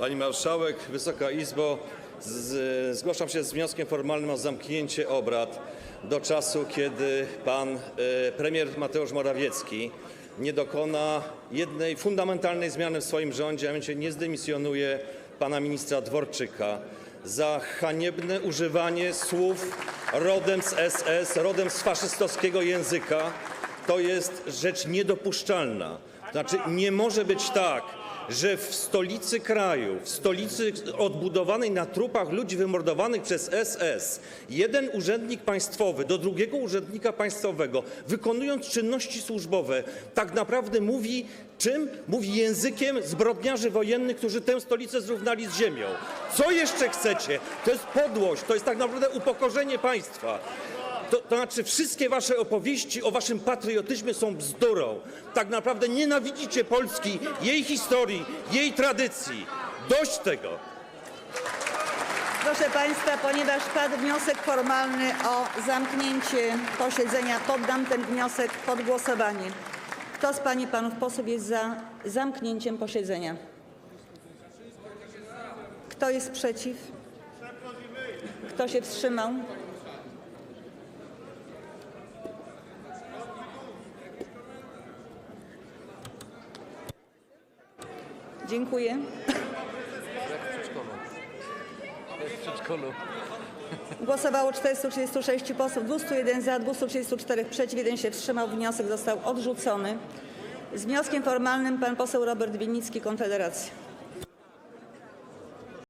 Pani Marszałek, Wysoka Izbo, z, zgłaszam się z wnioskiem formalnym o zamknięcie obrad do czasu, kiedy pan e, premier Mateusz Morawiecki nie dokona jednej fundamentalnej zmiany w swoim rządzie, a mianowicie nie zdymisjonuje pana ministra Dworczyka za haniebne używanie słów rodem z SS, rodem z faszystowskiego języka. To jest rzecz niedopuszczalna. Znaczy, nie może być tak, że w stolicy kraju, w stolicy odbudowanej na trupach ludzi wymordowanych przez SS, jeden urzędnik państwowy do drugiego urzędnika państwowego, wykonując czynności służbowe, tak naprawdę mówi czym? Mówi językiem zbrodniarzy wojennych, którzy tę stolicę zrównali z ziemią. Co jeszcze chcecie? To jest podłość, to jest tak naprawdę upokorzenie państwa. To, to znaczy wszystkie wasze opowieści o waszym patriotyzmie są bzdurą. Tak naprawdę nienawidzicie Polski, jej historii, jej tradycji. Dość tego. Proszę Państwa, ponieważ padł wniosek formalny o zamknięcie posiedzenia, poddam ten wniosek pod głosowanie. Kto z Pań i Panów posłów jest za zamknięciem posiedzenia? Kto jest przeciw? Kto się wstrzymał? Dziękuję. Jak w przedszkolu. Głosowało 436 posłów, 201 za, 234 przeciw, 1 się wstrzymał. Wniosek został odrzucony. Z wnioskiem formalnym pan poseł Robert Winnicki, Konfederacja.